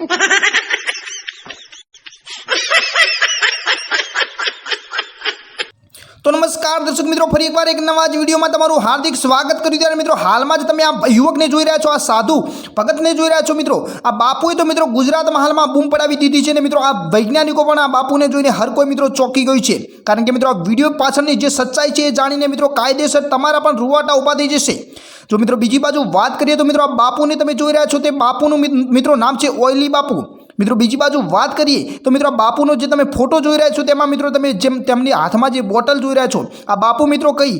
તો નમસ્કાર, દર્શક મિત્રો, ફરી એકવાર એક નવા જ વિડીયોમાં તમારું હાર્દિક સ્વાગત કર્યું ત્યારે મિત્રો, હાલમાં જ તમે આ યુવકને જોઈ રહ્યા છો, આ સાધુ ભગતને જોઈ રહ્યા છો મિત્રો. આ બાપુએ તો મિત્રો ગુજરાતમાં હાલમાં બૂમ પડાવી દીધી છે ને મિત્રો, આ વૈજ્ઞાનિકો પણ આ બાપુને જોઈને હર કોઈ મિત્રો ચોંકી ગયું છે. કારણ કે મિત્રો, આ વીડિયો પાછળની જે સચ્ચાઈ છે એ જાણીને મિત્રો કાયદેસર તમારા પણ રૂવાટા ઊભા થઈ જશે. જો મિત્રો બીજી બાજુ વાત કરીએ તો મિત્રો આ બાપુને તમે જોઈ રહ્યા છો તે બાપુનું મિત્રો નામ છે ઓઇલી બાપુ. મિત્રો, બીજી બાજુ વાત કરીએ તો મિત્રો બાપુનો જે તમે ફોટો જોઈ રહ્યા છો, તેમાં મિત્રો તમે જેમ તેમની હાથમાં જે બોટલ જોઈ રહ્યા છો, આ બાપુ મિત્રો કઈ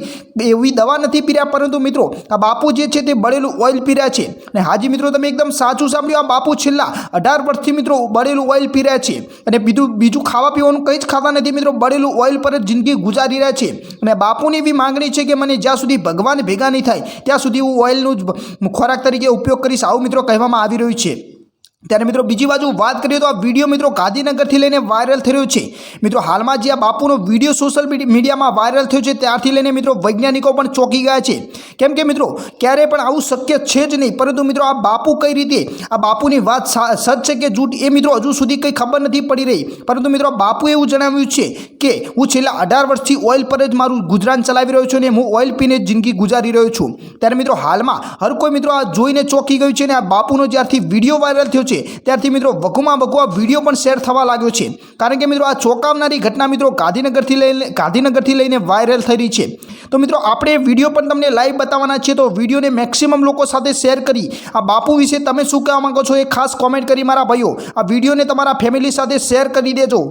એવી દવા નથી પી રહ્યા, પરંતુ મિત્રો, આ બાપુ જે છે તે બળેલું ઓઇલ પી રહ્યા છે. અને હાજી મિત્રો, તમે એકદમ સાચું સાંભળ્યું, આ બાપુ છેલ્લા અઢાર વર્ષથી મિત્રો બળેલું ઓઇલ પી રહ્યા છે. અને બીજું બીજું ખાવા પીવાનું કંઈ જ ખાતા નથી, મિત્રો, બળેલું ઓઇલ પર જ જિંદગી ગુજારી રહ્યા છે. અને બાપુની એવી માંગણી છે કે મને જ્યાં સુધી ભગવાન ભેગા નહીં થાય, ત્યાં સુધી હું ઓઇલનું જ ખોરાક તરીકે ઉપયોગ કરીશ, આવું મિત્રો કહેવામાં આવી રહ્યું છે. ત્યારે મિત્રો બીજી બાજુ વાત કરીએ તો આ વીડિયો મિત્રો ગાંધીનગરથી લઈને વાયરલ થઈ રહ્યો છે. મિત્રો હાલમાં જે આ બાપુનો વીડિયો સોશિયલ મીડિયામાં વાયરલ થયો છે, ત્યારથી લઈને મિત્રો વૈજ્ઞાનિકો પણ ચોંકી ગયા છે. કેમ કે મિત્રો ક્યારેય પણ આવું શક્ય છે જ નહીં, પરંતુ મિત્રો આ બાપુ કઈ રીતે, આ બાપુની વાત સચ છે કે જૂઠ એ મિત્રો હજુ સુધી કંઈ ખબર નથી પડી રહી. પરંતુ મિત્રો બાપુએ એવું જણાવ્યું છે કે હું છેલ્લા અઢાર વર્ષથી ઓઇલ પર જ મારું ગુજરાન ચલાવી રહ્યો છું અને હું ઓઇલ પીને જિંદગી ગુજારી રહ્યો છું. ત્યારે મિત્રો હાલમાં હર કોઈ મિત્રો આ જોઈને ચોંકી ગયું છે અને આ બાપુનો જ્યારથી વીડિયો વાયરલ થયો છે. ત્યારથી મિત્રો વઘુમાં વઘુ આ વીડિયો પણ શેર થવા લાગ્યો છે. કારણ કે મિત્રો, આ ચોંકાવનારી ઘટના મિત્રો ગાંધીનગરથી લઈને ગાંધીનગરથી લઈને વાયરલ થઈ રહી છે. તો મિત્રો, આપણે વીડિયો પણ તમને લાઈવ બતાવવાના છે તો વિડીયોને મેક્સિમમ લોકો સાથે શેર કરી. આ બાપુ વિશે તમે શું કહેવા માંગો છો એ ખાસ કોમેન્ટ કરી મારા ભાઈઓ. આ વિડીયોને તમારા ફેમિલી સાથે શેર કરી દેજો.